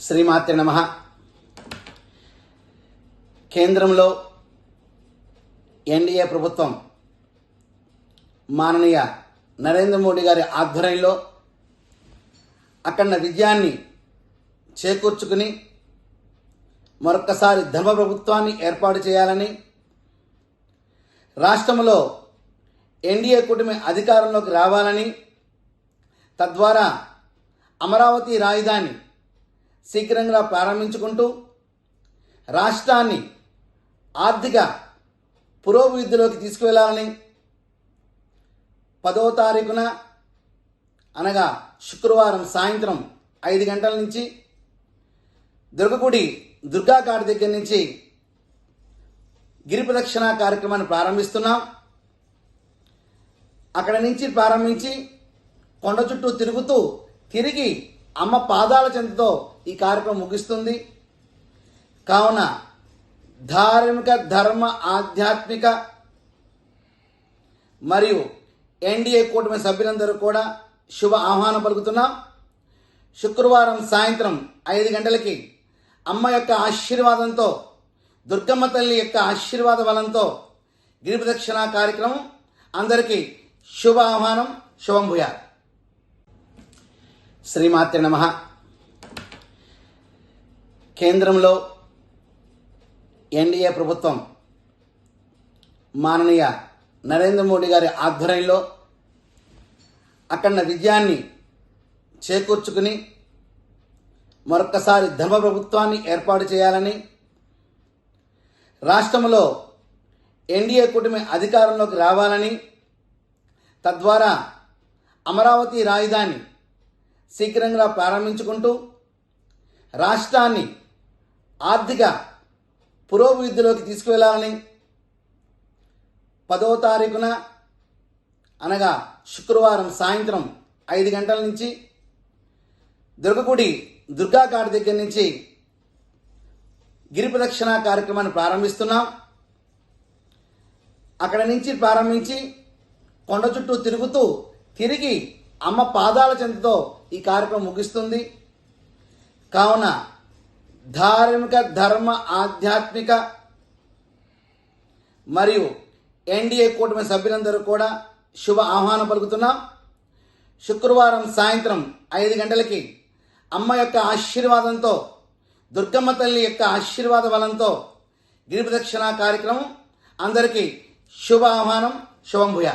శ్రీమాత్రి నమ. కేంద్రంలో ఎన్డీఏ ప్రభుత్వం మాననీయ నరేంద్ర మోడీ గారి ఆధ్వర్యంలో అఖండ విజయాన్ని చేకూర్చుకుని మరొక్కసారి ధర్మ ప్రభుత్వాన్ని ఏర్పాటు చేయాలని రాష్ట్రంలో ఎన్డీఏ కూటమి అధికారంలోకి రావాలని తద్వారా అమరావతి రాజధాని శీఘ్రంగా ప్రారంభించుకుంటూ రాష్ట్రాన్ని ఆర్థిక పురోభివృద్ధిలోకి తీసుకువెళ్ళాలని పదో తారీఖున అనగా శుక్రవారం సాయంత్రం ఐదు గంటల నుంచి దుర్గగుడి దుర్గాకాడ దగ్గర నుంచి గిరి ప్రదక్షిణ కార్యక్రమాన్ని ప్రారంభిస్తున్నాం. అక్కడ నుంచి ప్రారంభించి కొండ చుట్టూ తిరుగుతూ తిరిగి అమ్మ పాదాల చెంతతో ఈ కార్యక్రమం ముగిస్తుంది. కావున ధార్మిక ధర్మ ఆధ్యాత్మిక మరియు ఎన్డీఏ కూటమి సభ్యులందరూ కూడా శుభ ఆహ్వానం పలుకుతున్నాం. శుక్రవారం సాయంత్రం ఐదు గంటలకి అమ్మ యొక్క ఆశీర్వాదంతో దుర్గమ్మ తల్లి యొక్క ఆశీర్వాద బలంతో గిరి ప్రదక్షిణ కార్యక్రమం అందరికీ శుభ ఆహ్వానం శుభం భూయా శ్రీమాత్రి నమ. కేంద్రంలో ఎన్డీఏ ప్రభుత్వం మాననీయ నరేంద్ర మోడీ గారి ఆధ్వర్యంలో అఖండ విజయాన్ని చేకూర్చుకుని మరొక్కసారి ధర్మ ప్రభుత్వాన్ని ఏర్పాటు చేయాలని రాష్ట్రంలో ఎన్డీఏ కూటమి అధికారంలోకి రావాలని తద్వారా అమరావతి రాజధాని శీఘ్రంగా ప్రారంభించుకుంటూ రాష్ట్రాన్ని ఆర్థిక పురోభివృద్ధిలోకి తీసుకువెళ్ళాలని పదో తారీఖున అనగా శుక్రవారం సాయంత్రం ఐదు గంటల నుంచి దుర్గగుడి దుర్గాకాడ దగ్గర నుంచి గిరి ప్రదక్షిణ కార్యక్రమాన్ని ప్రారంభిస్తున్నాం. అక్కడ నుంచి ప్రారంభించి కొండ చుట్టూ తిరుగుతూ తిరిగి అమ్మ పాదాల చెంతతో ఈ కార్యక్రమం ముగిస్తుంది. కావున ధార్మిక ధర్మ ఆధ్యాత్మిక మరియు ఎన్డీఏ కూటమి సభ్యులందరూ కూడా శుభ ఆహ్వానం పలుకుతున్నాం. శుక్రవారం సాయంత్రం ఐదు గంటలకి అమ్మ యొక్క ఆశీర్వాదంతో దుర్గమ్మ తల్లి యొక్క ఆశీర్వాద బలంతో గిరి ప్రదక్షిణ కార్యక్రమం అందరికీ శుభ ఆహ్వానం శుభం భూయా